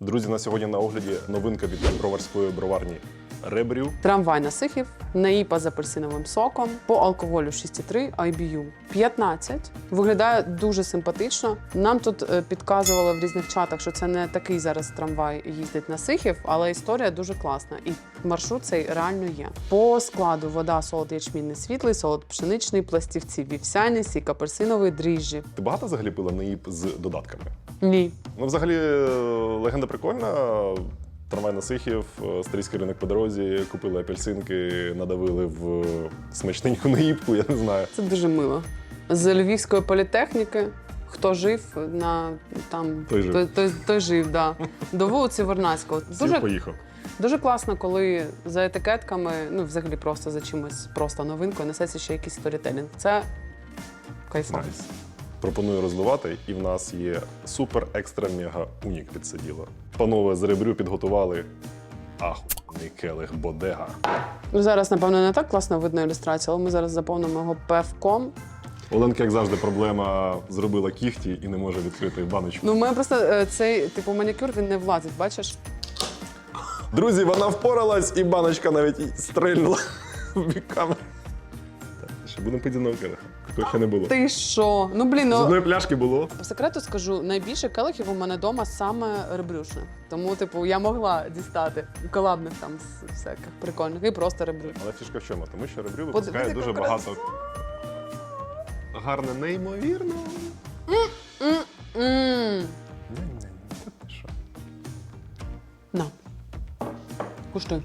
Друзі, на сьогодні на огляді новинка від броварської броварні Ребрю. Трамвай на сихів, наїпа з апельсиновим соком, по алкоголю 6,3, IBU 15. Виглядає дуже симпатично. Нам тут е, підказували в різних чатах, що це не такий зараз трамвай їздить на сихів, але історія дуже класна. І маршрут цей реально є. По складу вода, солод ячмінний світлий, солод пшеничний, пластівці вівсяні, сік апельсиновий, дріжджі. Ти багато взагалі пила наїп з додатками? Ні. Ну, взагалі, е, легенда прикольна. Трамвай на Сихів, е, ринок по дорозі, купили апельсинки, надавили в смачненьку наїбку, я не знаю. Це дуже мило. З Львівської політехніки. Хто жив на там Той жив. той, той, той жив, да. До вулиці Вернадського. Дуже, поїхав. дуже класно, коли за етикетками, ну взагалі просто за чимось, просто новинкою несеться ще якийсь сторітелінг. Це кайфово. Найс. Пропоную розливати, і в нас є супер екстра мега унік підсиділо. Панове з Ребрю підготували ахуєнний келих бодега. Ну, Зараз, напевно, не так класно видно ілюстрацію, але ми зараз заповнимо його певком. Оленка, як завжди, проблема зробила кіхті і не може відкрити баночку. Ну, мене просто е, цей типу манікюр він не влазить, бачиш? Друзі, вона впоралась, і баночка навіть стрельнула в бік камери. Що будемо з. Такого ще не було. Ти що? Ну блін, З ну одної пляшки було. По секрету скажу, найбільше келихів у мене вдома саме ребрюшних. Тому, типу, я могла дістати колабних там з- всяких прикольних і просто ребрю. Але фішка в чому? Тому що Ребрю випускає дуже багато. Гарне, неймовірно. М-м. Ні-ні, та ти що? На. Куштуй.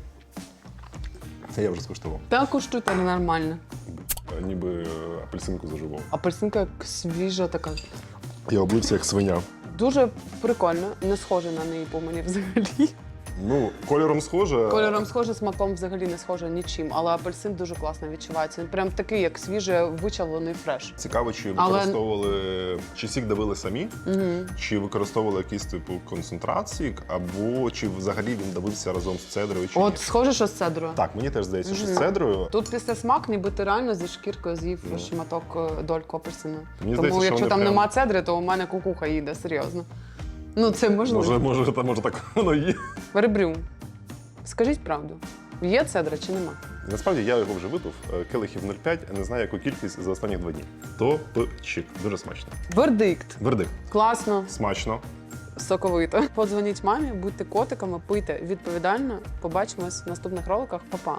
Це я вже скуштував. Та куштуй, та нормально. Ніби апельсинку заживав. Апельсинка як свіжа така. Я облився як свиня. Дуже прикольно, не схоже на неї по мені взагалі. Ну, кольором схоже. Кольором схоже, смаком взагалі не схоже нічим, але апельсин дуже класно відчувається. Він прям такий, як свіже вичавлений фреш. Цікаво, чи Але- використовували, чи сік давили самі, Угу. чи використовували якийсь типу концентрації, або чи взагалі він давився разом з цедрою, чи От ні. схоже, що з цедрою. Так, мені теж здається, що з цедрою. Тут після смак, ніби ти реально зі шкіркою з'їв Ну. шматок е, дольку апельсину. Мені Тому здається, що якщо вони там прям- нема цедри, то у мене кукуха їде, серйозно. Ну, це можливо. Може, може, та, може так воно є. Ребрю. Скажіть правду, є цедра чи нема? Насправді я його вже випив. е, Келихів 0,5, не знаю, яку кількість за останні два дні. Топчик. Дуже смачно. Вердикт. Вердикт. Класно, Смачно. соковито. Подзвоніть мамі, будьте котиками, пийте відповідально. Побачимось в наступних роликах. Па-па.